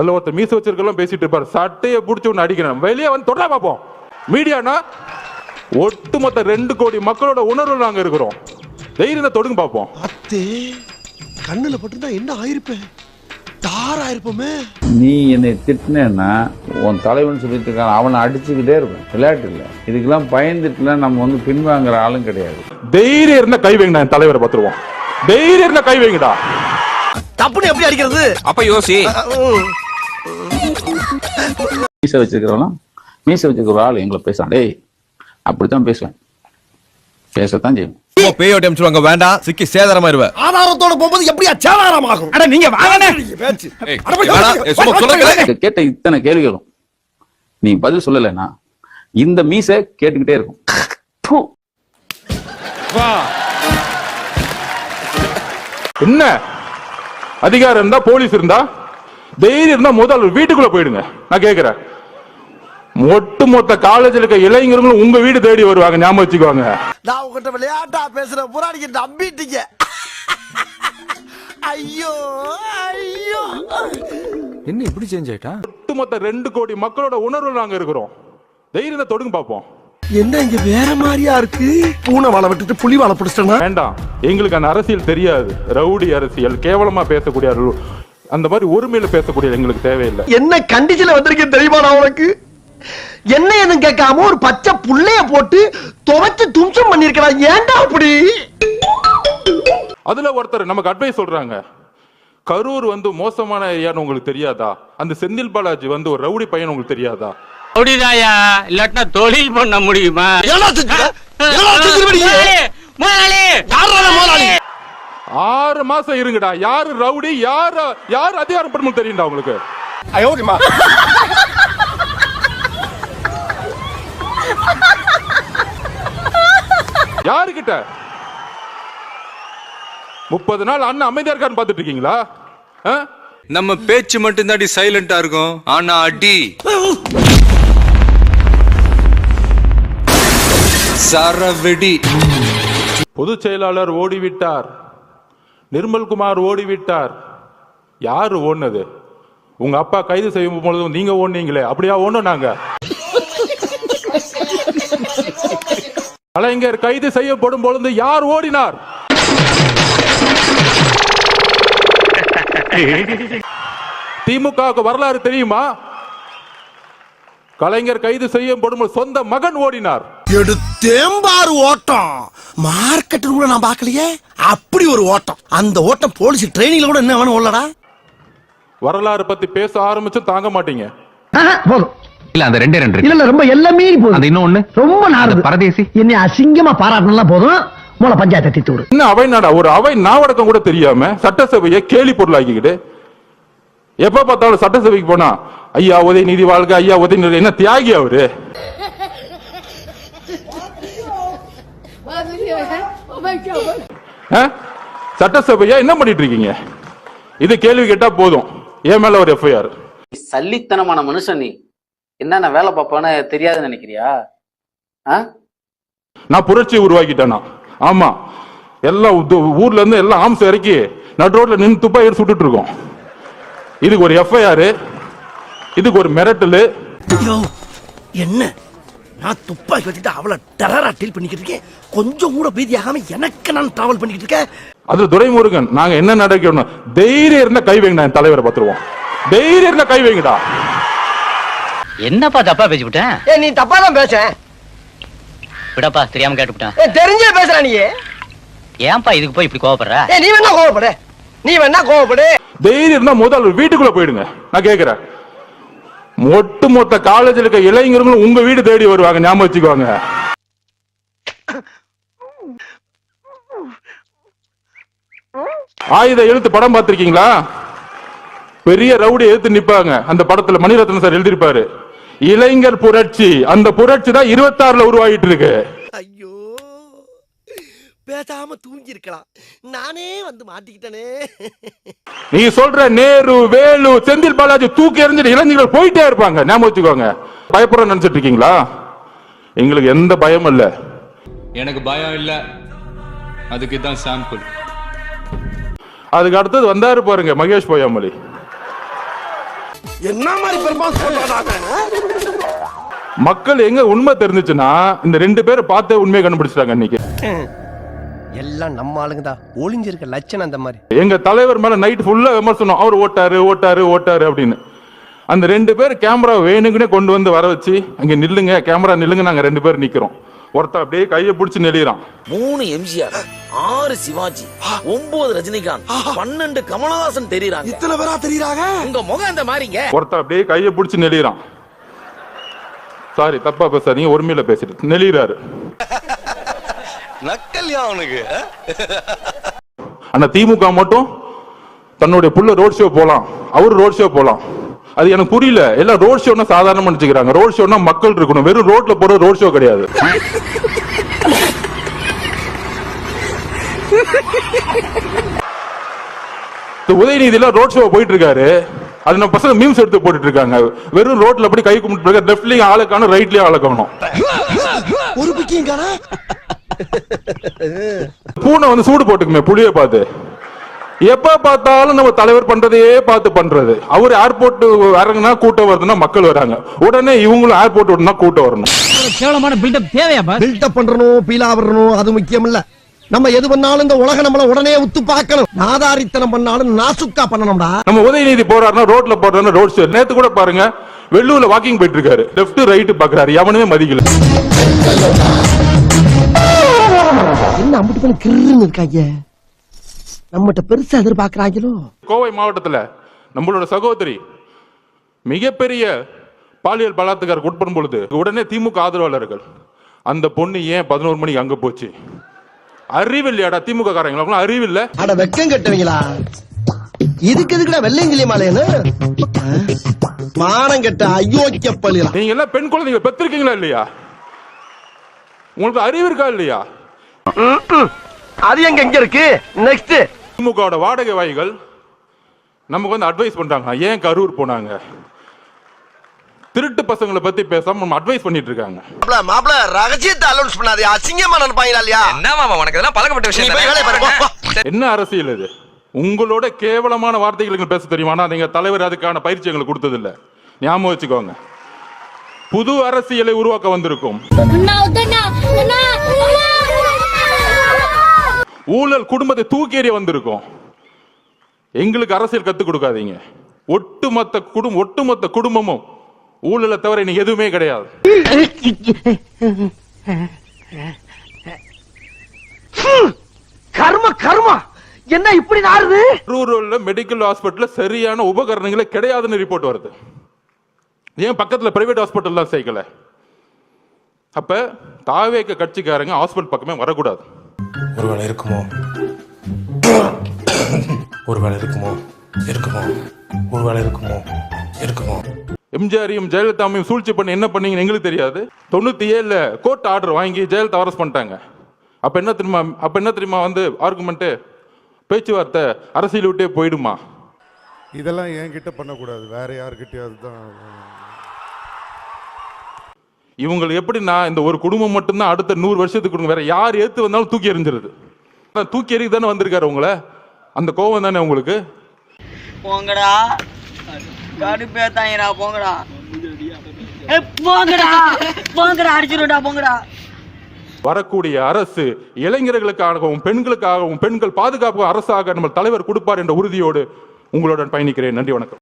அதுல ஒருத்தர் மீச வச்சிருக்கலாம் பேசிட்டு இருப்பாரு. சட்டையை பிடிச்சி ஒன்று அடிக்கிறேன். வெளியே வந்து தொடரா பார்ப்போம் மீடியானா ஒட்டுமொத்த ரெண்டு கோடி மக்களோட உணர்வு நாங்க இருக்கிறோம். தைரியம் தொடுங்க பார்ப்போம் அத்தே கண்ணுல பட்டிருந்தா என்ன ஆயிருப்பேன் தார் ஆயிருப்போமே. நீ என்னை திட்டினேன்னா உன் தலைவன் சொல்லிட்டு இருக்கான். அவனை அடிச்சுக்கிட்டே இருப்பேன். விளையாட்டு இல்லை. இதுக்கெல்லாம் பயந்துட்டுலாம் நம்ம வந்து பின்வாங்குற ஆளும் கிடையாது. தைரியம் இருந்தா கை வைங்கடா என் தலைவரை பார்த்துருவோம். தைரியம் இருந்தா கை வைங்கடா. தப்புன்னு எப்படி அடிக்கிறது? அப்ப யோசி. மீசை வச்சிருக்கிறவனா? மீசை வச்சிருக்கிற ஒரு ஆள் எங்களை பேசுறான். டேய் அப்படித்தான் பேசுவேன். பேசத்தான் செய்வேன். பேயோட்டி அனுப்பிச்சுவாங்க வேண்டாம். சிக்கி சேதாரமாயிருவ ஆதாரத்தோட போகும்போது எப்படியா சேதாரம் ஆகும் அட நீங்க. கேட்ட- இத்தனை கேள்விகளும் நீ பதில் சொல்லலைன்னா இந்த மீசை கேட்டுக்கிட்டே இருக்கும். என்ன? அதிகாரம் இருந்தா போலீஸ் இருந்தா? தைரியம் இருந்தா முதல் வீட்டுக்குள்ள போயிடுங்க. நான் கேக்குறேன். ஒட்டு மொத்த காலேஜில் இருக்க இளைஞர்களும் உங்க வீடு தேடி வருவாங்க ஞாபகம் வச்சுக்கோங்க நான் உங்ககிட்ட விளையாட்டா பேசுற நீங்க நம்பிட்டீங்க. ஐயோ ஐயோ. என்ன இப்படி சேஞ்ச் ஆயிட்டா? ஒட்டுமொத்த ரெண்டு கோடி மக்களோட உணர்வு நாங்க இருக்கிறோம். தைரியம் தொடுங்க பார்ப்போம் என்ன இங்க வேற மாதிரியா இருக்கு? பூனை வாழை விட்டுட்டு புலி வாழை பிடிச்சிட்டனா வேண்டாம். எங்களுக்கு அந்த அரசியல் தெரியாது. ரவுடி அரசியல் கேவலமா கூடிய அரு- அந்த மாதிரி ஒருமையில பேசக்கூடிய எங்களுக்கு தேவையில்லை. என்ன கண்டிஷன்ல வந்திருக்கேன் தெரியுமா நான் உனக்கு? என்ன எதுவும் கேட்காம ஒரு பச்சை புள்ளைய போட்டு துவைச்சு தும்சம் பண்ணிருக்கலாம் ஏன்டா அப்படி? அதுல ஒருத்தர் நமக்கு அட்வைஸ் சொல்றாங்க. கரூர் வந்து மோசமான ஏரியான்னு உங்களுக்கு தெரியாதா? அந்த செந்தில் பாலாஜி வந்து ஒரு ரவுடி பையன் உங்களுக்கு தெரியாதா? அப்படிதாயா? இல்லாட்டினா தொழில் பண்ண முடியுமா? ஆறு மாசம் இருங்கடா. யாரு ரவுடி? யாரு யாரு அதிகாரப்படும் தெரியும்டா உங்களுக்கு? யாருக்கிட்ட? முப்பது நாள் அண்ணன் அமைதியா இருக்கான்னு பாத்துட்டு இருக்கீங்களா? ஆ? நம்ம பேச்சு மட்டும் தாண்டி சைலண்டா இருக்கும். ஆனா அடி. சரவெடி. பொதுச் செயலாளர் ஓடிவிட்டார். நிர்மல்குமார் ஓடிவிட்டார். யார் ஓடினது? உங்க அப்பா கைது செய்யும் பொழுது நீங்க ஓடுனீங்களே அப்படியா ஓடணும் நாங்க. கலைஞர் கைது செய்யப்படும் பொழுது யார் ஓடினார்? திமுகவுக்கு வரலாறு தெரியுமா? கலைஞர் கைது செய்யப்படும் சொந்த மகன் ஓடினார். எடுத்தேம்பாரு ஓட்டம். மார்க்கெட் கூட நான் பார்க்கலையே. அப்படி ஒரு ஓட்டம். அந்த ஓட்டம் போலீஸ் ட்ரைனிங்ல கூட என்ன வேணும் உள்ளடா வரலாறு பத்தி பேச ஆரம்பிச்சும் தாங்க மாட்டீங்க. போதும். இல்ல அந்த ரெண்டே ரெண்டு இல்ல ரொம்ப எல்லாமே போதும் அது இன்னொன்னு? ரொம்ப நாடு பரதேசி? என்னை அசிங்கமா பாராட்டினா போதும். மூல பஞ்சாயத்தை தீத்து விடு. என்ன அவை நாடா? ஒரு அவை நாவடக்கம் கூட தெரியாம சட்டசபையை கேலி பொருளாக்கிக்கிட்டு எப்ப பார்த்தாலும் சட்டசபைக்கு போனா ஐயா உதயநிதி வாழ்க ஐயா உதயநிதி என்ன தியாகி அவரு? சட்டசபையா? என்ன பண்ணிட்டு இருக்கீங்க இது கேள்வி கேட்டா போதும். என் மேல ஒரு எஃப்ஐஆர் சல்லித்தனமான மனுஷன் நீ. என்னென்ன வேலை பார்ப்பான்னு தெரியாதுன்னு நினைக்கிறியா? ஆ? நான் புரட்சி உருவாக்கிட்டேனா? ஆமா. எல்லாம் ஊர்ல இருந்து எல்லாம் ஆம்ஸ் இறக்கி நடு ரோட்ல நின்று துப்பா எடுத்து சுட்டுட்டு இருக்கோம். இதுக்கு ஒரு எஃப்ஐஆர் இதுக்கு ஒரு மிரட்டலு. என்ன? நான் துப்பாக்கி வச்சுட்டு அவளை டெரரா டீல் பண்ணிக்கிட்டு இருக்கேன். கொஞ்சம் கூட பீதியாகாம எனக்கு நான் டிராவல் பண்ணிக்கிட்டு இருக்கேன். அது துரைமுருகன் நாங்க என்ன நடக்கணும் தைரியம் இருந்தா கை வைங்கடா என் தலைவரை பார்த்துருவோம். தைரியம் இருந்தா கை வைங்கடா. என்னப்பா தப்பா பேசிவிட்டேன்? ஏ நீ தப்பா தான் பேச. விடப்பா தெரியாம கேட்டுவிட்டேன். தெரிஞ்சே பேசுற நீ. ஏன்பா இதுக்கு போய் இப்படி கோவப்படுற? ஏ நீ வேணா கோவப்படு. நீ வேணா கோவப்படு. தைரியம் இருந்தா முதல் வீட்டுக்குள்ள போயிடுங்க. நான் கேக்குறேன். ஒட்டு மொத்த காலேஜில் இருக்க இளைஞர்களும் உங்க வீடு தேடி வருவாங்க. ஞாபகம் வச்சுக்கோங்க. ஆயுத எழுத்து படம் பார்த்திருக்கீங்களா? பெரிய ரவுடி எழுத்து நிப்பாங்க. அந்த படத்துல மணிரத்னம் சார் எழுதியிருப்பாரு. இளைஞர் புரட்சி. அந்த புரட்சி தான் இருபத்தாறுல உருவாகிட்டு இருக்கு. பேசாம தூங்கி இருக்கலாம் நானே வந்து மாட்டிக்கிட்டனே. நீ சொல்ற நேரு வேலு செந்தில் பாலாஜி தூக்கி எறிஞ்சிட்டு இளைஞர்கள் போயிட்டே இருப்பாங்க. ஞாபகம் வச்சுக்கோங்க. பயப்படுற நினைச்சிட்டு இருக்கீங்களா? எங்களுக்கு எந்த பயமும் இல்ல. எனக்கு பயம் இல்ல. அதுக்கு தான் சாம்பிள் அதுக்கு அடுத்தது வந்தாரு பாருங்க மகேஷ் பொய்யாமொழி. என்ன மாதிரி மக்கள் எங்க உண்மை தெரிஞ்சுச்சுன்னா இந்த ரெண்டு பேரை பார்த்தே உண்மையை கண்டுபிடிச்சிட்டாங்க இன்னைக்கு. எல்லாம் நம்ம ஆளுங்க தான் ஒளிஞ்சிருக்க லட்சணம் அந்த மாதிரி. எங்க தலைவர் மேல நைட் ஃபுல்லா விமர்சனம். அவர் ஓட்டாரு ஓட்டாரு ஓட்டாரு அப்படின்னு. அந்த ரெண்டு பேர் கேமரா வேணுங்கனே கொண்டு வந்து வர வச்சு அங்க நில்லுங்க கேமரா நில்லுங்க நாங்க ரெண்டு பேர் நிக்கிறோம். ஒருத்தன் அப்படியே கையை பிடிச்சு நெளிறான் மூணு எம்ஜிஆர் ஆறு சிவாஜி ஒன்பது ரஜினிகாந்த் பன்னெண்டு கமலஹாசன் தெரியுறாங்க. இத்தனை பேரா தெரியுறாங்க? உங்க முகம் இந்த மாதிரிங்க. ஒருத்தன் அப்படியே கையை பிடிச்சு நெளிறான் சாரி தப்பா பேசாதீங்க ஒருமையில பேசிட்டு. நெளிறாரு நக்கல்யா அவனுக்கு ஆனா திமுக மட்டும் தன்னுடைய புள்ள ரோட் ஷோ போலாம். அவர் ரோட் ஷோ போலாம். அது எனக்கு புரியல. எல்லாம் ரோட் ஷோனா சாதாரணமா நினைச்சுக்கிறாங்க ரோட் ஷோனா மக்கள் இருக்கணும். வெறும் ரோட்ல போற ரோட் ஷோ கிடையாது. இந்த உதயநிதியில ரோட் ஷோ போயிட்டு இருக்காரு. அது நம்ம பசங்க மீம்ஸ் எடுத்து போட்டுட்டு இருக்காங்க. வெறும் ரோட்ல அப்படி கை கும்பிட்டு லெஃப்ட்லயும் ஆளை காணும் ரைட்லயும் ஆளை காணும் ஒரு பூனை வந்து சூடு போட்டுக்குமே புளிய பார்த்து. எப்ப பார்த்தாலும் நம்ம தலைவர் பண்றதையே பார்த்து பண்றது. அவர் ஏர்போர்ட் இறங்குனா கூட்டம் வருதுன்னா மக்கள் வராங்க. உடனே இவங்களும் ஏர்போர்ட் விடனா கூட்டம் வரணும். கேவலமான பில்டப் தேவையா பில்டப் பண்றணும் பீலா வரணும் அது முக்கியம் இல்ல. நம்ம எது பண்ணாலும் இந்த உலக நம்மள உடனே உத்து பார்க்கணும். நாதாரித்தனம் பண்ணாலும் நாசுக்கா பண்ணணும்டா. நம்ம உதயநிதி போறாருன்னா ரோட்ல போறாருன்னா ரோட் ஷோ நேத்து கூட பாருங்க வெள்ளூர்ல வாக்கிங் போயிட்டு இருக்காரு. லெஃப்ட் ரைட் பாக்குறாரு. எவனுமே மதிக்கல. என்ன அம்பிட்டு பண்ணி கிருன்னு இருக்காங்க நம்மகிட்ட பெருசா எதிர்பார்க்கறாங்களோ? கோவை மாவட்டத்துல நம்மளோட சகோதரி மிகப்பெரிய பாலியல் பலாத்காருக்கு உட்படும் பொழுது உடனே திமுக ஆதரவாளர்கள் அந்த பொண்ணு ஏன் பதினோரு மணிக்கு அங்க போச்சு? அறிவில்லையாடா திமுக காரங்களுக்கும் அறிவில்லை. அட வெக்கம் கட்டுவீங்களா? இதுக்கு எதுக்குடா வெள்ளையங்கிலி மாலையனு மானம் கெட்ட அயோக்கிய பள்ளிலாம் நீங்க எல்லாம் பெண் குழந்தைங்க பெற்றிருக்கீங்களா இல்லையா? உங்களுக்கு அறிவு இருக்கா இல்லையா? அது எங்க எங்க இருக்கு? நெக்ஸ்ட் திமுகவோட வாடகை வாய்கள் நமக்கு வந்து அட்வைஸ் பண்றாங்க. ஏன் கரூர் போனாங்க? திருட்டு பசங்களை பத்தி பேசாம நம்ம அட்வைஸ் பண்ணிட்டு இருக்காங்க. மாப்ள மாப்ள ரகசியத்தை அலௌன்ஸ் பண்ணாதே. அசிங்கமா நினைப்பாங்களா இல்லையா? என்ன மாமா உனக்கு இதெல்லாம் பழக்கப்பட்ட போ. என்ன அரசியல் இது? உங்களோட கேவலமான வார்த்தைகள் எங்களுக்கு பேச தெரியுமா? ஆனா நீங்க தலைவர் அதுக்கான பயிற்சி எங்களுக்கு கொடுத்தது இல்ல ஞாபகம் வச்சுக்கோங்க. புது அரசியலை உருவாக்க வந்திருக்கும். ஊழல் குடும்பத்தை தூக்கி எறிய வந்திருக்கும். எங்களுக்கு அரசியல் கத்துக் கொடுக்காதீங்க. ஒட்டுமொத்த குடும்பம் ஒட்டுமொத்த குடும்பமும் ஊழலை தவிர இன்னைக்கு எதுவுமே கிடையாது. கர்ம கர்மா! என்ன இப்படி நாறுது? ரூரல்ல மெடிக்கல் ஹாஸ்பிட்டல்ல சரியான உபகரணங்களே கிடையாதுன்னு ரிப்போர்ட் வருது. ஏன் பக்கத்துல பிரைவேட் ஹாஸ்பிட்டல்லாம் சேர்க்கல? அப்ப தாவேக்க கட்சிக்காரங்க ஹாஸ்பிட்டல் பக்கமே வரக்கூடாது. ஒருவேளை இருக்குமோ? ஒருவேளை இருக்குமோ? இருக்குமோ? ஒருவேளை இருக்குமோ? இருக்குமோ? எம்ஜிஆரையும் ஜெயலலிதாவையும் சூழ்ச்சி பண்ணி என்ன பண்ணீங்கன்னு எங்களுக்கு தெரியாது. தொண்ணூத்தி ஏழுல கோர்ட் ஆர்டர் வாங்கி ஜெயலலிதா அரெஸ்ட் பண்ணிட்டாங்க. அப்ப என்ன தெரியுமா? அப்ப என்ன தெரியுமா வந்து ஆர்குமெண்ட் பேச்சுவார்த்தை அரசியல் விட்டே போயிடுமா? இதெல்லாம் என்கிட்ட பண்ணக்கூடாது. வேற யார்கிட்டயாவது தான் இவங்களுக்கு எப்படின்னா இந்த ஒரு குடும்பம் மட்டும்தான் அடுத்த நூறு வருஷத்துக்கு கொடுங்க. வேற யார் ஏத்து வந்தாலும் தூக்கி எறிஞ்சிருது. தூக்கி எறிக்கு தானே வந்திருக்காரு உங்களை? அந்த கோவம் தானே உங்களுக்கு? போங்கடா. கடுப்பேத்தாங்கடா போங்கடா. போங்கடா. போங்கடா அடிச்சிருடா போங்கடா. வரக்கூடிய அரசு இளைஞர்களுக்காகவும் பெண்களுக்காகவும் பெண்கள் பாதுகாப்பு அரசாக நம்ம தலைவர் கொடுப்பார் என்ற உறுதியோடு உங்களுடன் பயணிக்கிறேன். நன்றி வணக்கம்.